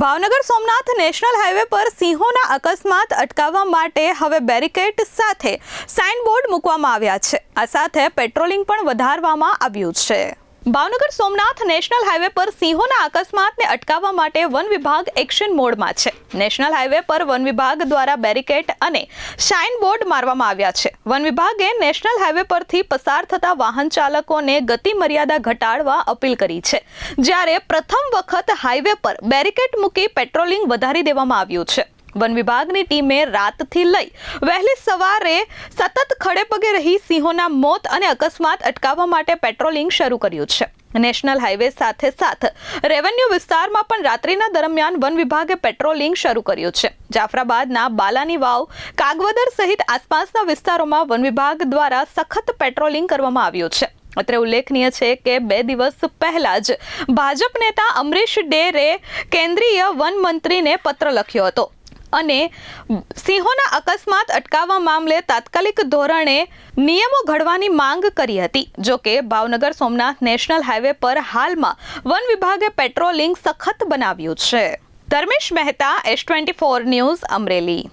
Bhavnagar Somnath national highway પર સિંહોના અકસ્માત અટકાવવા માટે હવે બેરિકેડ સાથે સાઇનબોર્ડ મૂકવામાં આવ્યા છે. આ સાથે પેટ્રોલિંગ પણ વધારવામાં આવ્યું છે. ભાવનગર સોમનાથ નેશનલ હાઈવે પર સિંહોના અકસ્માતને અટકાવવા માટે વન વિભાગ એક્શન મોડમાં છે. નેશનલ હાઈવે પર વન વિભાગ દ્વારા બેરિકેડ અને શાઇન બોર્ડ મારવામાં આવ્યા છે. વન વિભાગે નેશનલ હાઈવે પરથી પસાર થતા વાહન ચાલકોને ગતિ મર્યાદા ઘટાડવા અપીલ કરી છે. જ્યારે પ્રથમ વખત હાઈવે પર બેરિકેડ મૂકી પેટ્રોલિંગ વધારી દેવામાં આવ્યું છે. વન વિભાગની ટીમે રાતથી લઈ વહેલી સવારે સતત ખડે પગે રહી સિંહોના મોત અને અકસ્માત અટકાવવા માટે પેટ્રોલિંગ શરૂ કર્યું છે. નેશનલ હાઈવે સાથે સાથ રેવન્યુ વિસ્તારમાં પણ રાત્રિના દરમિયાન વન વિભાગે પેટ્રોલિંગ શરૂ કર્યું છે. જાફરાબાદના બાલાની વાવ, કાગવદર સહિત આસપાસના વિસ્તારોમાં વન વિભાગ દ્વારા સખત પેટ્રોલિંગ કરવામાં આવ્યું છે. અત્રે ઉલ્લેખનીય છે કે બે દિવસ પહેલા જ ભાજપ નેતા અમરીશ ડેરે કેન્દ્રીય વન મંત્રીને પત્ર લખ્યો હતો. અને સિંહોના અકસ્માત અટકાવવા મામલે તાત્કાલિક ધોરણે નિયમો ઘડવાની માંગ કરી હતી. જો કે ભાવનગર સોમનાથ નેશનલ હાઈવે પર હાલમાં વન વિભાગે પેટ્રોલિંગ સખત બનાવ્યું છે. Dharmesh Mehta S twenty four news Amreli.